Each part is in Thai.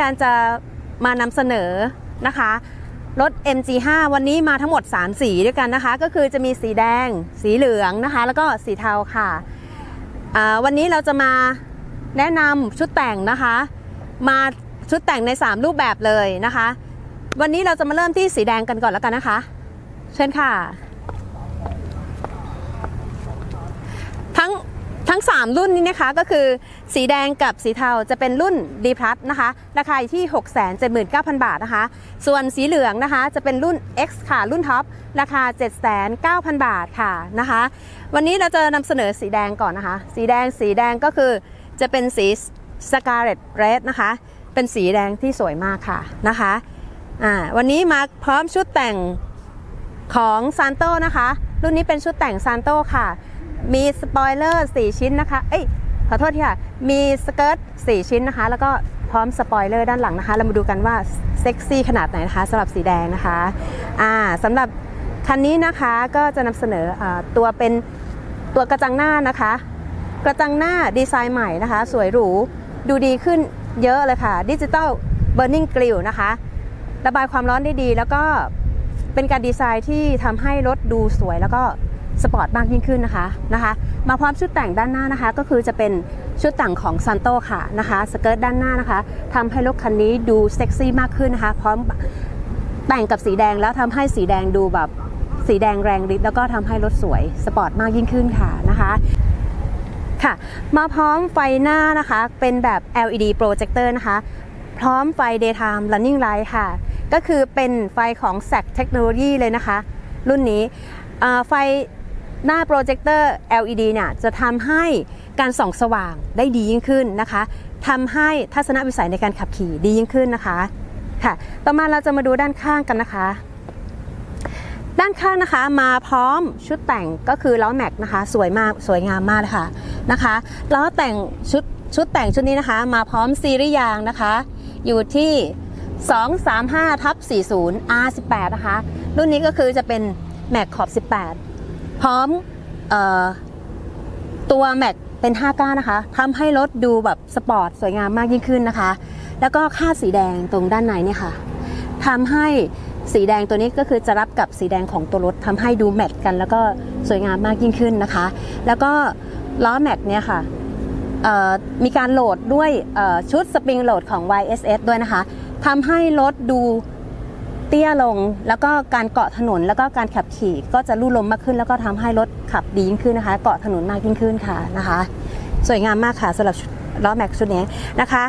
การจะมานำเสนอนะคะรถ MG5 วันนี้มาทั้งหมด 3 สีด้วยกันนะคะ ก็คือจะมีสีแดง สีเหลืองนะคะ แล้วก็สีเทาค่ะ วันนี้เราจะมาแนะนำชุดแต่งนะคะ มาชุดแต่งใน 3 รูปแบบเลยนะคะ วันนี้เราจะมาเริ่มที่สีแดงกันก่อนแล้วกันนะคะ เชิญค่ะ ทั้ง ทั้ง 3 รุ่นนี้นะคะก็คือสีแดงกับสีเทาจะเป็นรุ่น D Plus นะคะ ราคาอยู่ที่ 679,000 บาทนะคะ ส่วนสีเหลืองนะคะจะเป็นรุ่น X ค่ะ รุ่นท็อป ราคา 7,900 บาทค่ะนะคะ วันนี้เราจะนำเสนอสีแดงก่อนนะคะ สีแดงสีแดงก็คือจะเป็นสี Scarlet Red นะคะ เป็นสีแดงที่สวยมากค่ะนะคะอ่าวันนี้มาพร้อมชุดแต่งของซานโตนะคะ รุ่นนี้เป็นชุดแต่งซานโตค่ะ มีสปอยเลอร์4ชิ้นนะคะ เอ้ยขอโทษทีค่ะ มีสเกิร์ต4ชิ้นนะคะ แล้วก็พร้อมสปอยเลอร์ด้านหลังนะคะ เรามาดูกันว่าเซ็กซี่ขนาดไหนนะคะสำหรับสีแดงนะคะ อ่าสำหรับคันนี้นะคะก็จะนำเสนออตัวเป็นตัวกระจังหน้านะคะ กระจังหน้าดีไซน์ใหม่นะคะ สวยหรู ดูดีขึ้นเยอะเลยค่ะดิจิตอลเบ r ร์ i ิงกริลนะคะ ระบายความร้อนได้ดี แล้วก็เป็นการดีไซน์ที่ทำให้รถดูสวยแล้วก็ สปอร์ตมากยิ่งขึ้นนะคะนะคะ มาพร้อมชุดแต่งด้านหน้านะคะ ก็คือจะเป็นชุดแต่งของซันโตค่ะนะคะสเกิร์ตด้านหน้านะคะทำให้รถคันนี้ดูเซ็กซี่มากขึ้นนะคะ พร้อมแต่งกับสีแดงแล้วทำให้สีแดงดูแบบสีแดงแรงฤทธิ์แล้วก็ทำให้รถสวยสปอร์ตมากยิ่งขึ้นค่ะนะคะค่ะมาพร้อมไฟหน้านะคะเป็นแบบ LED projector นะคะ พร้อมไฟ daytime running light ค่ะ ก็คือเป็นไฟของ SAC Technology เลยนะคะ รุ่นนี้ไฟ หน้าโปรเจคเตอร์ LED เนี่ยจะทำให้การส่องสว่างได้ดียิ่งขึ้นนะคะทำให้ทัศนวิสัยในการขับขี่ดียิ่งขึ้นนะคะค่ะ ต่อมาเราจะมาดูด้านข้างกันนะคะ ด้านข้างนะคะมาพร้อมชุดแต่งก็คือล้อแม็กนะคะ สวยมากสวยงามมากเลยค่ะนะคะล้อแต่งชุดชุดแต่งชุดนี้นะคะ มาพร้อมซีรีส์ยางนะคะ อยู่ที่ 235ทับ40 R18 นะคะ รุ่นนี้ก็คือจะเป็นแม็กขอบ 18 พร้อมอตัวแม็กเป็น 5 ก้านนะคะทำให้รถดูแบบสปอร์ตสวยงามมากยิ่งขึ้นนะคะ แล้วก็ค่าสีแดงตรงด้านในเนี่ยค่ะทำให้สีแดงตัวนี้ก็คือจะรับกับสีแดงของตัวรถทำให้ดูแมทกัน แล้วก็สวยงามมากยิ่งขึ้นนะคะ แล้วก็ล้อแม็กเนี่ยค่ะมีการโหลดด้วยชุดสปริงโหลดของ YSS ด้วยนะคะทำให้รถดู เตี้ยลง แล้วก็การเกาะถนนแล้วก็การขับขี่ก็จะลู่ลมมากขึ้น แล้วก็ทำให้รถขับดียิ่งขึ้นนะคะ เกาะถนนมากยิ่งขึ้นค่ะนะคะ สวยงามมากค่ะสำหรับล้อแม็กชุดนี้นะคะ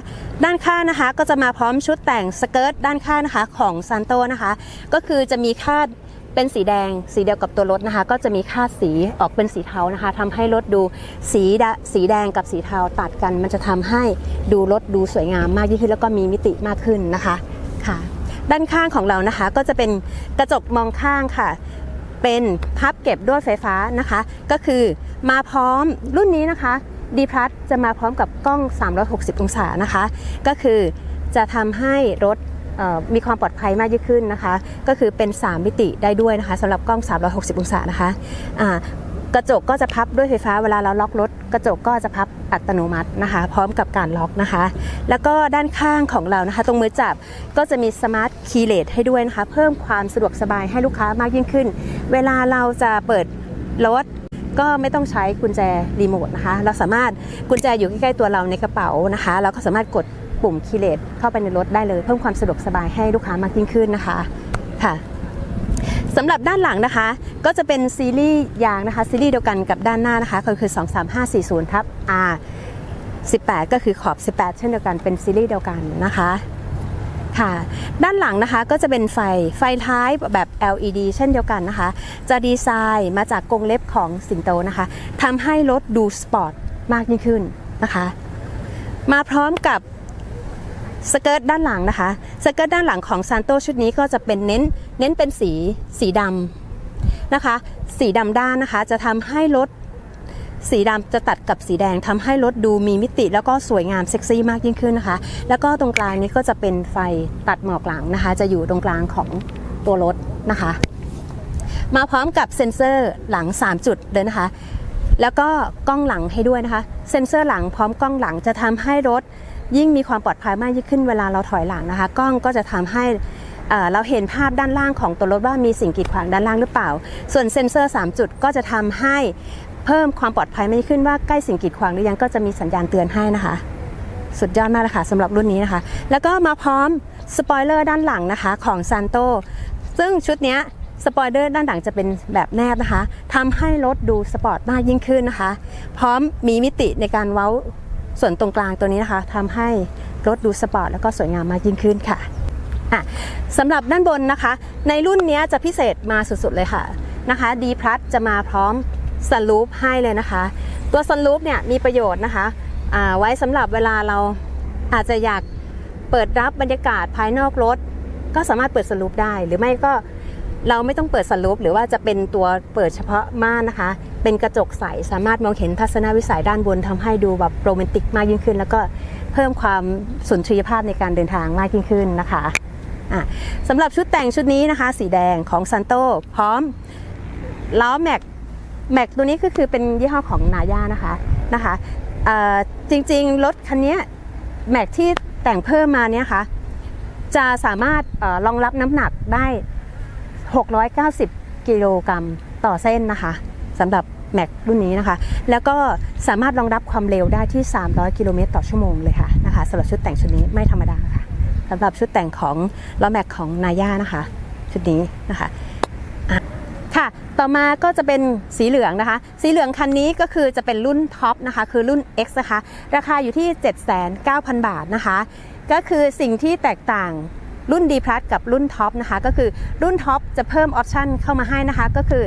ด้านข้างนะคะก็จะมาพร้อมชุดแต่งสเกิร์ตด้านข้างนะคะของซันโตนะคะ ก็คือจะมีคาดเป็นสีแดงสีเดียวกับตัวรถนะคะ ก็จะมีคาดสีออกเป็นสีเทานะคะทำให้รถดูสีดะสีแดงกับสีเทาตัดกัน มันจะทำให้ดูรถดูสวยงามมากยิ่งขึ้นแล้วก็มีมิติมากขึ้นนะคะค่ะ ด้านข้างของเรานะคะก็จะเป็นกระจกมองข้างค่ะ เป็นพับเก็บด้วยไฟฟ้านะคะ ก็คือมาพร้อมรุ่นนี้นะคะ D Plus จะมาพร้อมกับกล้อง 360 องศานะคะ ก็คือจะทำให้รถมีความปลอดภัยมากยิ่งขึ้นนะคะ ก็คือเป็น 3 มิติได้ด้วยนะคะสำหรับกล้อง 360 องศานะคะ กระจกก็จะพับด้วยไฟฟ้าเวลาเราล็อกรถ กระจกก็จะพับอัตโนมัตินะคะ พร้อมกับการล็อกนะคะ แล้วก็ด้านข้างของเรานะคะ ตรงมือจับก็จะมีสมาร์ทคีย์เลสให้ด้วยนะคะ เพิ่มความสะดวกสบายให้ลูกค้ามากยิ่งขึ้น เวลาเราจะเปิดรถก็ไม่ต้องใช้กุญแจรีโมทนะคะ เราสามารถกุญแจอยู่ใกล้ๆตัวเราในกระเป๋านะคะ เราก็สามารถกดปุ่มคีย์เลสเข้าไปในรถได้เลย เพิ่มความสะดวกสบายให้ลูกค้ามากยิ่งขึ้นนะคะ ค่ะ สำหรับด้านหลังนะคะ ก็จะเป็นซีรีส์ยางนะคะ ซีรีส์เดียวกันกับด้านหน้านะคะก็คือ 23540ทับ R 18 ก็คือขอบ 18 เช่นเดียวกันเป็นซีรีส์เดียวกันนะคะค่ะด้านหลังนะคะก็จะเป็นไฟไฟท้ายแบบ LED เช่นเดียวกันนะคะ จะดีไซน์มาจากกรงเล็บของสิงโตนะคะทำให้รถดูสปอร์ตมากยิ่งขึ้นนะคะ มาพร้อมกับ สเกิร์ตด้านหลังนะคะ สเกิร์ตด้านหลังของซานโตชุดนี้ก็จะเป็นเน้นเน้นเป็นสีสีดำนะคะ สีดำด้านนะคะจะทำให้รถสีดำจะตัดกับสีแดงทำให้รถดูมีมิติแล้วก็สวยงามเซ็กซี่มากยิ่งขึ้นนะคะ แล้วก็ตรงกลางนี้ก็จะเป็นไฟตัดหมอกหลังนะคะ จะอยู่ตรงกลางของตัวรถนะคะ มาพร้อมกับเซ็นเซอร์หลัง 3 จุดเลยนะคะ แล้วก็กล้องหลังให้ด้วยนะคะ เซ็นเซอร์หลังพร้อมกล้องหลังจะทำให้รถ ยิ่งมีความปลอดภัยมากยิ่งขึ้นเวลาเราถอยหลังนะคะ กล้องก็จะทำให้เอ่อเราเห็นภาพด้านล่างของตัวรถว่ามีสิ่งกีดขวางด้านล่างหรือเปล่า ส่วนเซ็นเซอร์ 3 จุดก็จะทำให้เพิ่มความปลอดภัยมากยิ่งขึ้นว่าใกล้สิ่งกีดขวางหรือยังก็จะมีสัญญาณเตือนให้นะคะ สุดยอดมากเลยค่ะสำหรับรุ่นนี้นะคะ แล้วก็มาพร้อมสปอยเลอร์ด้านหลังนะคะของซันโตซึ่งชุดนี้สปอยเลอร์ด้านหลังจะเป็นแบบแนบนะคะทำให้รถดูสปอร์ตมากยิ่งขึ้นนะคะ พร้อมมีมิติในการเว้า ส่วนตรงกลางตัวนี้นะคะทำให้รถดูสปอร์ตแล้วก็สวยงามมากยิ่งขึ้นค่ะะสำหรับด้านบนนะคะ ในรุ่นนี้จะพิเศษมาสุดๆเลยค่ะนะคะ D plus จะมาพร้อมสลูปให้เลยนะคะ ตัวสลูปเนี่ยมีประโยชน์นะคะไว้สำหรับเวลาเราอาจจะอยากเปิดรับบรรยากาศภายนอกรถ ก็สามารถเปิดสลูปได้ หรือไม่ก็ เราไม่ต้องเปิดสลูปหรือว่าจะเป็นตัวเปิดเฉพาะม่านนะคะ เป็นกระจกใสสามารถมองเห็นทัศนวิสัยด้านบนทำให้ดูแบบโรแมนติกมากยิ่งขึ้น แล้วก็เพิ่มความสุนทรียภาพในการเดินทางมากยิ่งขึ้นนะคะะสำหรับชุดแต่งชุดนี้นะคะ สีแดงของซันโตพร้อมล้อแม็กแม็กตัวนี้ก็คือเป็นยี่ห้อของนาย่านะคะนะคะเอ่อจริงๆ รถคันนี้แม็กที่แต่งเพิ่มมาเนี่ยค่ะจะสามารถอรองรับน้ำหนักได้ 690 กิโลกรัมต่อเส้นนะคะสำหรับแม็กรุ่นนี้นะคะ แล้วก็สามารถรองรับความเร็วได้ที่ 300 กิโลเมตรต่อชั่วโมงเลยค่ะนะคะสำหรับชุดแต่งชุดนี้ไม่ธรรมดาค่ะสำหรับชุดแต่งของล้อแม็กของนาย่านะคะ ชุดนี้นะคะค่ะ ต่อมาก็จะเป็นสีเหลืองนะคะ สีเหลืองคันนี้ก็คือจะเป็นรุ่นท็อปนะคะ คือรุ่น X นะคะ ราคาอยู่ที่ 7,900บาทนะคะ ก็คือสิ่งที่แตกต่าง รุ่น D Plus กับรุ่นท็อปนะคะก็คือรุ่นท็อปจะเพิ่มออปชันเข้ามาให้นะคะก็คือ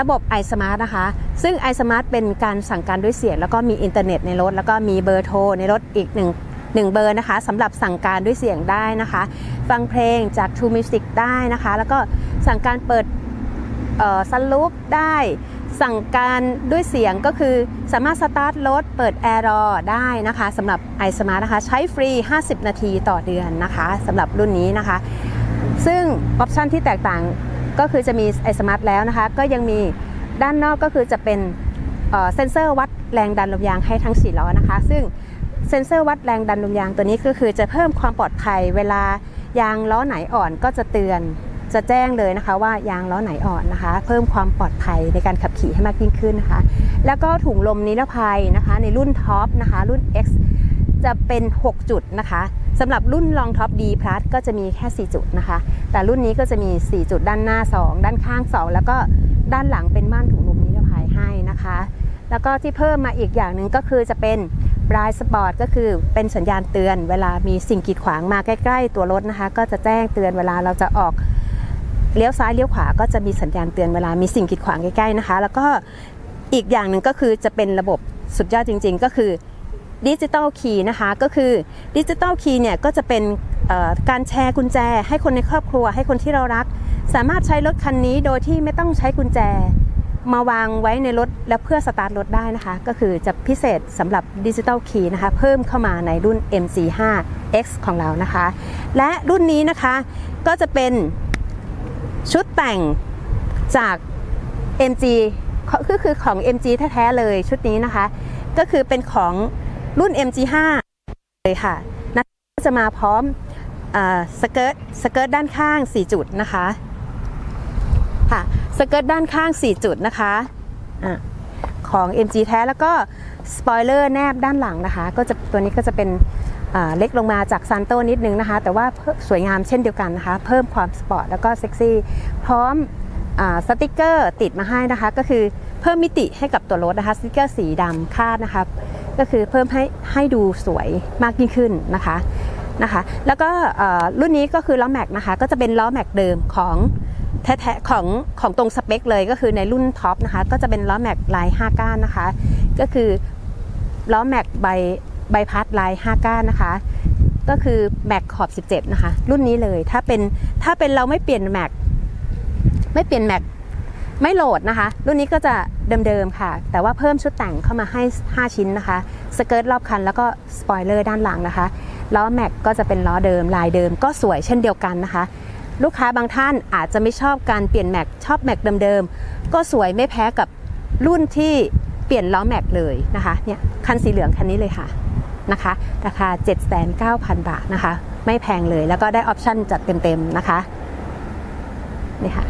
ระบบ iSmart นะคะ ซึ่ง iSmart เป็นการสั่งการด้วยเสียง แล้วก็มีอินเทอร์เน็ตในรถ แล้วก็มีเบอร์โทรในรถอีกหนึ่งหนึ่งเบอร์นะคะสำหรับสั่งการด้วยเสียงได้นะคะ ฟังเพลงจาก True Music ได้นะคะ แล้วก็สั่งการเปิดสลูปได้ สั่งการด้วยเสียงก็คือสามารถสตาร์ทรถเปิดแอร์รอได้นะคะสำหรับ iSmart นะคะ ใช้ฟรี 50 นาทีต่อเดือนนะคะสำหรับรุ่นนี้นะคะ ซึ่งออปชันที่แตกต่างก็คือจะมี iSmart แล้วนะคะ ก็ยังมีด้านนอกก็คือจะเป็นเซ็นเซอร์วัดแรงดันลมยางให้ทั้ง4ล้อนะคะ ซึ่งเซ็นเซอร์วัดแรงดันลมยางตัวนี้ก็คือจะเพิ่มความปลอดภัยเวลายางล้อไหนอ่อนก็จะเตือน จะแจ้งเลยนะคะว่ายางล้อไหนอ่อนนะคะ เพิ่มความปลอดภัยในการขับขี่ให้มากยิ่งขึ้นนะคะ แล้วก็ถุงลมนิรภัยนะคะ ในรุ่นท็อปนะคะรุ่น X จะเป็น 6 จุดนะคะสำหรับรุ่นลองท็อป D plus ก็จะมีแค่ 4 จุดนะคะ แต่รุ่นนี้ก็จะมี 4 จุดด้านหน้า 2 ด้านข้าง 2 แล้วก็ด้านหลังเป็นม่านถุงลมนิรภัยให้นะคะ แล้วก็ที่เพิ่มมาอีกอย่างหนึ่งก็คือจะเป็นบรายสปอร์ตก็คือเป็นสัญญาณเตือน เวลามีสิ่งกีดขวางมาใกล้ ๆ ตัวรถนะคะ ก็จะแจ้งเตือนเวลาเราจะออก เลี้ยวซ้ายเลี้ยวขวาก็จะมีสัญญาณเตือนเวลามีสิ่งกีดขวางใกล้ๆนะคะ แล้วก็อีกอย่างหนึ่งก็คือจะเป็นระบบสุดยอดจริง ๆ ก็คือดิจิตอลคีย์นะคะก็คือดิจิตอลคีย์เนี่ยก็จะเป็นการแชร์กุญแจ ให้คนในครอบครัว ให้คนที่เรารัก สามารถใช้รถคันนี้โดยที่ไม่ต้องใช้กุญแจ มาวางไว้ในรถแล้วเพื่อสตาร์ทรถได้นะคะ ก็คือจะพิเศษสำหรับดิจิตอลคีย์นะคะเพิ่มเข้ามาในรุ่น MC5X ของเรานะคะ และรุ่นนี้นะคะก็จะเป็น ชุดแต่งจาก MG ก็คือของ MG แท้ๆเลยชุดนี้นะคะ ก็คือเป็นของรุ่น MG5 เลยค่ะนะจะมาพร้อมอสเกิร์ตสเกิร์ตด้านข้าง 4 จุดนะคะค่ะสเกิร์ตด้านข้าง 4 จุดนะคะอะของ MG แท้แล้วก็สปอยเลอร์แนบด้านหลังนะคะ ก็จะตัวนี้ก็จะเป็น เล็กลงมาจากซันโตนิดนึงนะคะ แต่ว่าสวยงามเช่นเดียวกันนะคะ เพิ่มความสปอร์ตแล้วก็เซ็กซี่ พร้อมอสติกเกอร์ติดมาให้นะคะ ก็คือเพิ่มมิติให้กับตัวรถนะคะสติกเกอร์สีดำคาดนะคะก็คือเพิ่มให้ให้ดูสวยมากยิ่งขึ้นนะคะนะคะแล้วก็รุ่นนี้ก็คือล้อแม็กนะคะก็จะเป็นล้อแม็กเดิมของแท้ๆของของตรงสเปคเลยก็คือในรุ่นท็อปนะคะก็จะเป็นล้อแม็กลาย5ก้านนะคะ ก็คือล้อแม็กใบ ใบพัดลาย5ก้านนะคะ ก็คือแม็กขอบ 17 นะคะ รุ่นนี้เลยถ้าเป็นถ้าเป็นเราไม่เปลี่ยนแม็กไม่เปลี่ยนแม็กไม่โหลดนะคะ รุ่นนี้ก็จะเดิมๆค่ะ แต่ว่าเพิ่มชุดแต่งเข้ามาให้ 5 ชิ้นนะคะ สเกิร์ตรอบคันแล้วก็สปอยเลอร์ด้านหลังนะคะ ล้อแม็กก็จะเป็นล้อเดิมลายเดิมก็สวยเช่นเดียวกันนะคะ ลูกค้าบางท่านอาจจะไม่ชอบการเปลี่ยนแม็กชอบแม็กเดิมๆ ก็สวยไม่แพ้กับรุ่นที่เปลี่ยนล้อแม็กเลยนะคะเนี่ยคันสีเหลืองคันนี้เลยค่ะ นะคะ ราคา 79,000 บาทนะคะ ไม่แพงเลยแล้วก็ได้ออปชั่นจัดเต็มๆนะคะนี่ค่ะ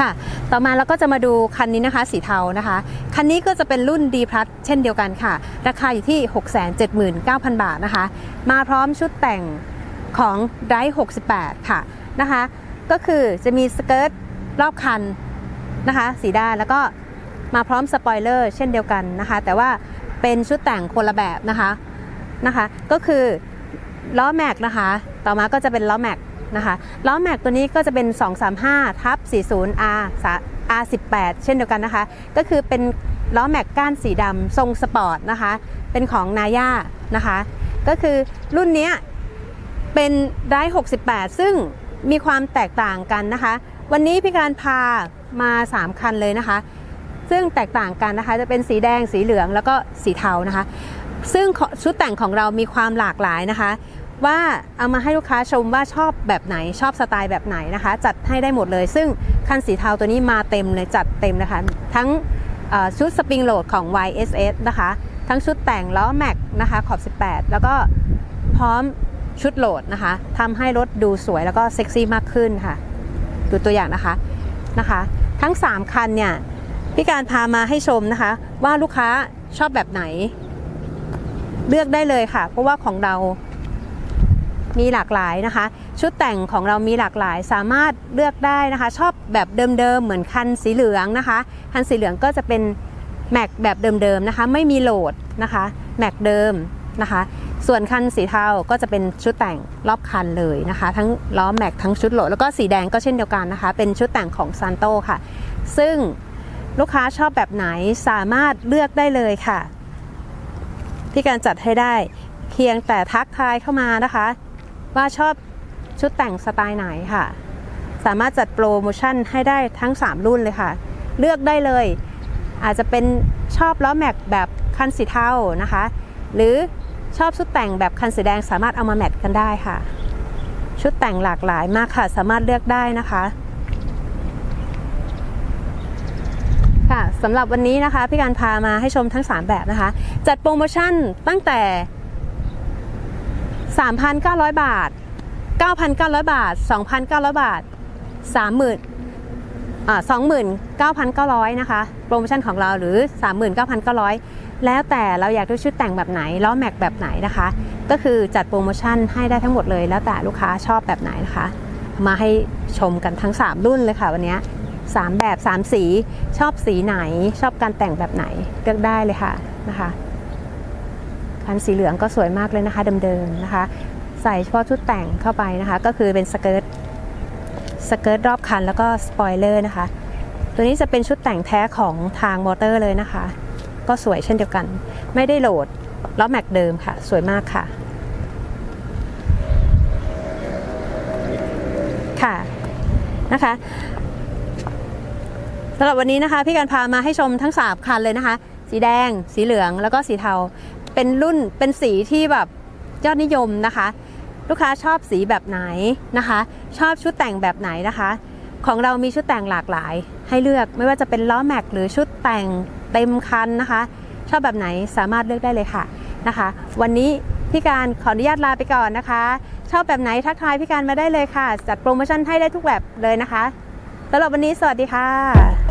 ค่ะต่อมาเราก็จะมาดูคันนี้นะคะสีเทานะคะ คันนี้ก็จะเป็นรุ่น D Plus เช่นเดียวกันค่ะ ราคาอยู่ที่ 679,000 บาทนะคะ มาพร้อมชุดแต่งของ d r i 68 ค่ะนะคะ ก็คือจะมีสเกิร์ตรอบคันนะคะ สีด้านแล้วก็ มาพร้อมสปอยเลอร์เช่นเดียวกันนะคะ แต่ว่าเป็นชุดแต่งคนละแบบนะคะนะคะ ก็คือล้อแม็กนะคะ ต่อมาก็จะเป็นล้อแม็กนะคะล้อแม็กตัวนี้ก็จะเป็น 235ทับ 40 R R18 เช่นเดียวกันนะคะ ก็คือเป็นล้อแม็กก้านสีดำทรงสปอร์ตนะคะ เป็นของนาย่านะคะ ก็คือรุ่นนี้เป็นได้68 ซึ่งมีความแตกต่างกันนะคะ วันนี้พี่การพามา 3 คันเลยนะคะ ซึ่งแตกต่างกันนะคะจะเป็นสีแดงสีเหลืองแล้วก็สีเทานะคะ ซึ่งชุดแต่งของเรามีความหลากหลายนะคะ ว่าเอามาให้ลูกค้าชมว่าชอบแบบไหนชอบสไตล์แบบไหนนะคะ จัดให้ได้หมดเลย ซึ่งคันสีเทาตัวนี้มาเต็มเลยจัดเต็มนะคะ ทั้งชุดสปริงโหลดของ YSS นะคะ ทั้งชุดแต่งล้อแม็กนะคะขอบ 18 แล้วก็พร้อมชุดโหลดนะคะทำให้รถดูสวยแล้วก็เซ็กซี่มากขึ้นค่ะ ดูตัวอย่างนะคะนะคะ ทั้ง 3 คันเนี่ย พี่การพามาให้ชมนะคะ ว่าลูกค้าชอบแบบไหน เลือกได้เลยค่ะ เพราะว่าของเรามีหลากหลายนะคะ ชุดแต่งของเรามีหลากหลายสามารถเลือกได้นะคะ ชอบแบบเดิมๆเหมือนคันสีเหลืองนะคะ คันสีเหลืองก็จะเป็นแม็กแบบเดิมๆนะคะ ไม่มีโหลดนะคะแม็กเดิมนะคะ ส่วนคันสีเทาก็จะเป็นชุดแต่งรอบคันเลยนะคะ ทั้งล้อแม็กทั้งชุดโหลดแล้วก็สีแดงก็เช่นเดียวกันนะคะ เป็นชุดแต่งของซันโตค่ะ ซึ่ง ลูกค้าชอบแบบไหนสามารถเลือกได้เลยค่ะที่การจัดให้ได้เพียงแต่ทักทายเข้ามานะคะ ว่าชอบชุดแต่งสไตล์ไหนค่ะ สามารถจัดโปรโมชั่นให้ได้ทั้ง 3 รุ่นเลยค่ะ เลือกได้เลย อาจจะเป็นชอบล้อแม็กแบบคันสีเทานะคะ หรือชอบชุดแต่งแบบคันสีแดงสามารถเอามาแมทกันได้ค่ะ ชุดแต่งหลากหลายมากค่ะ สามารถเลือกได้นะคะ สำหรับวันนี้นะคะพี่การพามาให้ชมทั้ง 3 แบบนะคะ จัดโปรโมชั่นตั้งแต่ 3,900 บาท 9,900 บาท 2,900 บาท 30,000อ่า29,900 นะคะ โปรโมชั่นของเราหรือ 39,900 แล้วแต่เราอยากได้ชุดแต่งแบบไหนล้อแม็กแบบไหนนะคะ ก็คือจัดโปรโมชั่นให้ได้ทั้งหมดเลย แล้วแต่ลูกค้าชอบแบบไหนนะคะ มาให้ชมกันทั้ง 3 รุ่นเลยค่ะวันนี้ 3 แบบ 3 สีชอบสีไหนชอบการแต่งแบบไหนเลือกได้เลยค่ะนะคะคันสีเหลืองก็สวยมากเลยนะคะเดิมๆนะคะ ใส่เฉพาะชุดแต่งเข้าไปนะคะ ก็คือเป็นสเกิร์ตสเกิร์ตรอบคันแล้วก็สปอยเลอร์นะคะ ตัวนี้จะเป็นชุดแต่งแท้ของทางมอเตอร์เลยนะคะ ก็สวยเช่นเดียวกัน ไม่ได้โหลดล้อแม็กเดิมค่ะ สวยมากค่ะ ค่ะนะคะ สำหรับวันนี้นะคะ พี่การพามาให้ชมทั้ง 3 คันเลยนะคะ สีแดง สีเหลืองแล้วก็สีเทา เป็นรุ่นเป็นสีที่แบบยอดนิยมนะคะ ลูกค้าชอบสีแบบไหนนะคะ ชอบชุดแต่งแบบไหนนะคะ ของเรามีชุดแต่งหลากหลาย ให้เลือกไม่ว่าจะเป็นล้อแม็กหรือชุดแต่งเต็มคันนะคะ ชอบแบบไหนสามารถเลือกได้เลยค่ะนะคะ วันนี้พี่การขออนุญาตลาไปก่อนนะคะ ชอบแบบไหนทักทายพี่การมาได้เลยค่ะ จัดโปรโมชั่นให้ได้ทุกแบบเลยนะคะสำหรับวันนี้สวัสดีค่ะ